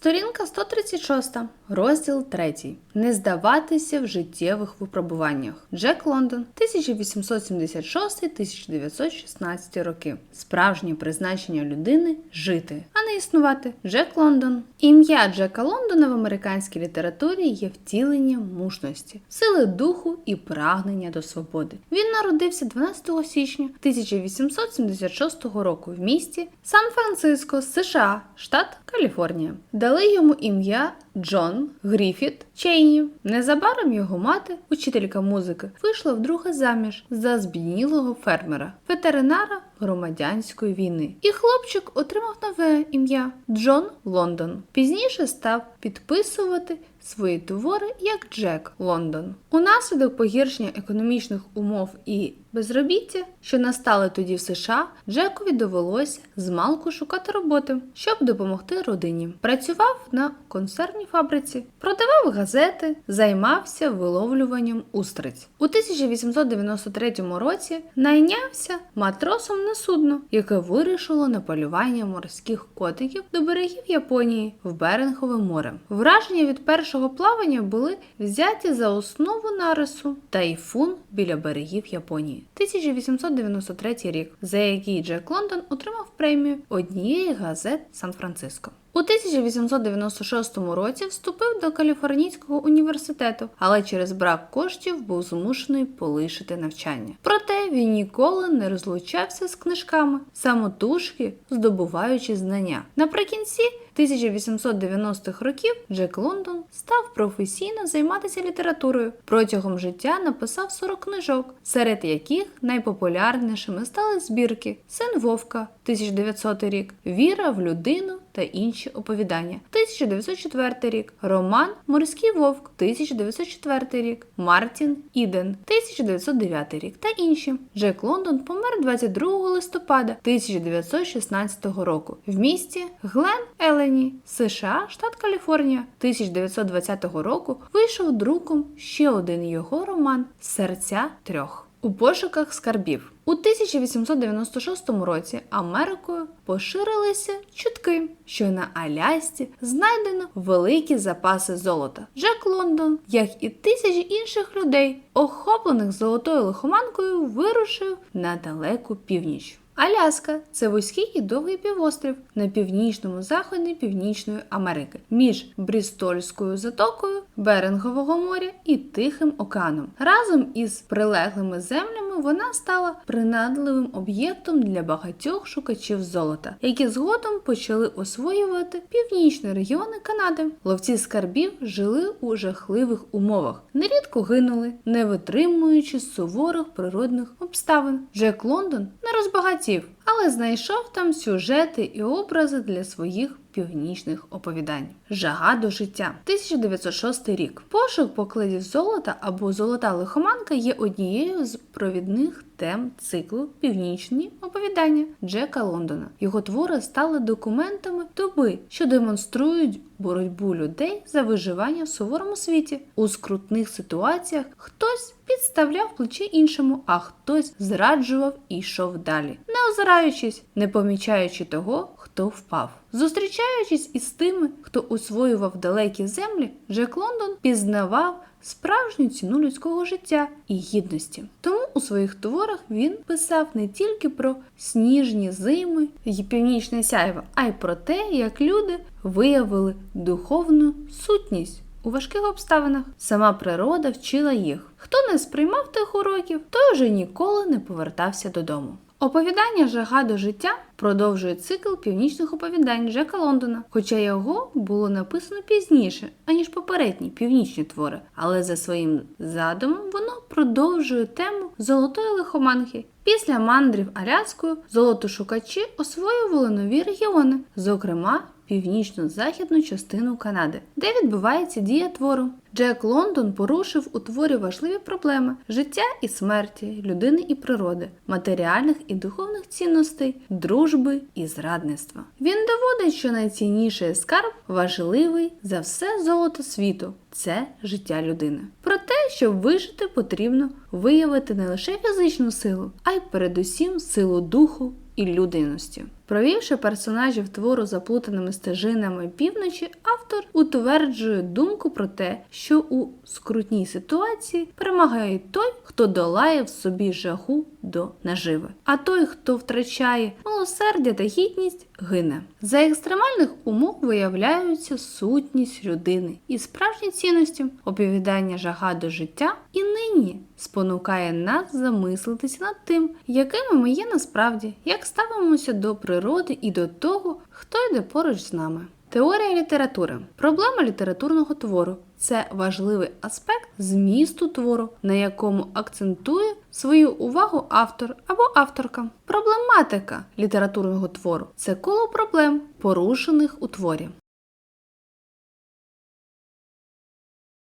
Сторінка 136, розділ 3. Не здаватися в життєвих випробуваннях. Джек Лондон, 1876-1916 роки. Справжнє призначення людини жити, а не існувати. Джек Лондон. Ім'я Джека Лондона в американській літературі є втіленням мужності, сили духу і прагнення до свободи. Він народився 12 січня 1876 року в місті Сан-Франциско, США, штат Каліфорнія. Дали йому ім'я Джон Гріфіт Чейні. Незабаром його мати, учителька музики, вийшла вдруге заміж за збіднілого фермера, ветеринара громадянської війни. І хлопчик отримав нове ім'я Джон Лондон. Пізніше став підписувати свої твори як Джек Лондон. Унаслідок погіршення економічних умов і безробіття, що настали тоді в США, Джекові довелося змалку шукати роботи, щоб допомогти родині. Працював на консервній фабриці, продавав газети, займався виловлюванням устриць. У 1893 році найнявся матросом на судно, яке вирішило на полювання морських котиків до берегів Японії в Берингове море. Враження від першого плавання були взяті за основу нарису Тайфун біля берегів Японії. 1893 рік, за який Джек Лондон отримав премію однієї газет Сан-Франциско. У 1896 році вступив до Каліфорнійського університету, але через брак коштів був змушений полишити навчання. Проте він ніколи не розлучався з книжками, самотужки здобуваючи знання. Наприкінці 1890-х років Джек Лондон став професійно займатися літературою. Протягом життя написав 40 книжок, серед яких найпопулярнішими стали збірки Син Вовка 1900 рік, Віра в людину та інші оповідання. 1904 рік, Роман Морський Вовк 1904 рік, Мартін Іден. 1909 рік. Та інші. Джек Лондон помер 22 листопада 1916 року. В місті Глен Елені, США, штат Каліфорнія. 1920 року вийшов друком ще один його роман Серця трьох. У пошуках скарбів у 1896 році Америкою поширилися чутки, що на Алясці знайдено великі запаси золота. Джек Лондон, як і тисячі інших людей, охоплених золотою лихоманкою, вирушив на далеку північ. Аляска це вузький і довгий півострів на північному заході Північної Америки між Брістольською затокою, Берингового моря і Тихим океаном. Разом із прилеглими землями вона стала принадливим об'єктом для багатьох шукачів золота, які згодом почали освоювати північні регіони Канади. Ловці скарбів жили у жахливих умовах, нерідко гинули, не витримуючи суворих природних обставин. Джек Лондон не розбагатів, але знайшов там сюжети і образи для своїх північних оповідань. Жага до життя 1906 рік. Пошук покладів золота або золота лихоманка є однією з провідних тем циклу Північні оповідання Джека Лондона. Його твори стали документами доби, що демонструють боротьбу людей за виживання в суворому світі. У скрутних ситуаціях хтось підставляв плечі іншому, а хтось зраджував і йшов далі, не озираючись, не помічаючи того, хто впав. Зустрічаючись із тими, хто освоював далекі землі, Джек Лондон пізнавав справжню ціну людського життя і гідності. Тому у своїх творах він писав не тільки про сніжні зими і північне сяйво, а й про те, як люди виявили духовну сутність. У важких обставинах сама природа вчила їх. Хто не сприймав тих уроків, той уже ніколи не повертався додому. Оповідання Жага до життя продовжує цикл північних оповідань Джека Лондона, хоча його було написано пізніше, аніж попередні північні твори, але за своїм задумом воно продовжує тему золотої лихоманки. Після мандрів Аляскою золотошукачі освоювали нові регіони, зокрема північно-західну частину Канади, де відбувається дія твору. Джек Лондон порушив у творі важливі проблеми життя і смерті, людини і природи, матеріальних і духовних цінностей, дружби і зрадництва. Він доводить, що найцінніший скарб важливий за все золото світу це життя людини. Проте, щоб вижити, потрібно виявити не лише фізичну силу, а й передусім силу духу і людяності. Провівши персонажів твору заплутаними стежинами півночі, автор утверджує думку про те, що у скрутній ситуації перемагає той, хто долає в собі жагу до наживи. А той, хто втрачає милосердя та гідність, гине. За екстремальних умов виявляються сутність людини і справжні цінності, оповідання жага до життя і нині спонукає нас замислитися над тим, якими ми є насправді, як ставимося до природи і до того, хто йде поруч з нами. Теорія літератури. Проблема літературного твору це важливий аспект змісту твору, на якому акцентує свою увагу автор або авторка. Проблематика літературного твору це коло проблем, порушених у творі.